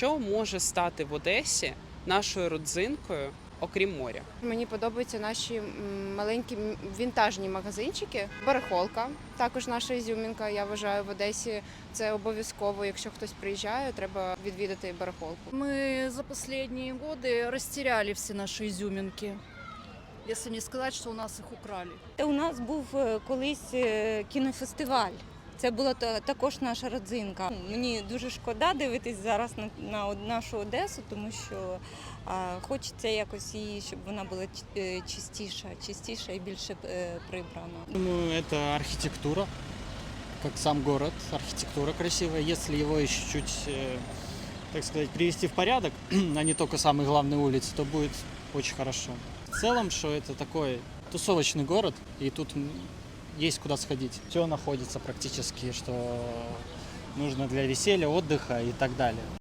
Що може стати в Одесі нашою родзинкою, окрім моря? Мені подобаються наші маленькі вінтажні магазинчики. Барахолка також наша ізюмінка. Я вважаю, в Одесі це обов'язково. Якщо хтось приїжджає, треба відвідати барахолку. Мы за последние годы растеряли все наши изюминки. Если не сказать, что у нас их украли. Та у нас був е, колись е, кінофестиваль. Це була та- також наша родзинка. Мені дуже шкода дивитись зараз на, на од- нашу Одесу, тому що а, хочеться якось її, щоб вона була ч- е, чистіша, чистіша і більше е, прибрана. Думаю, это архитектура, как сам город, архитектура красивая. Если его еще чуть, э, так сказать, привести в порядок, а не только самые главные улицы, то будет очень хорошо. В целом, что это такой тусовочный город, и тут м, есть куда сходить. Все находится практически, что нужно для веселья, отдыха и так далее.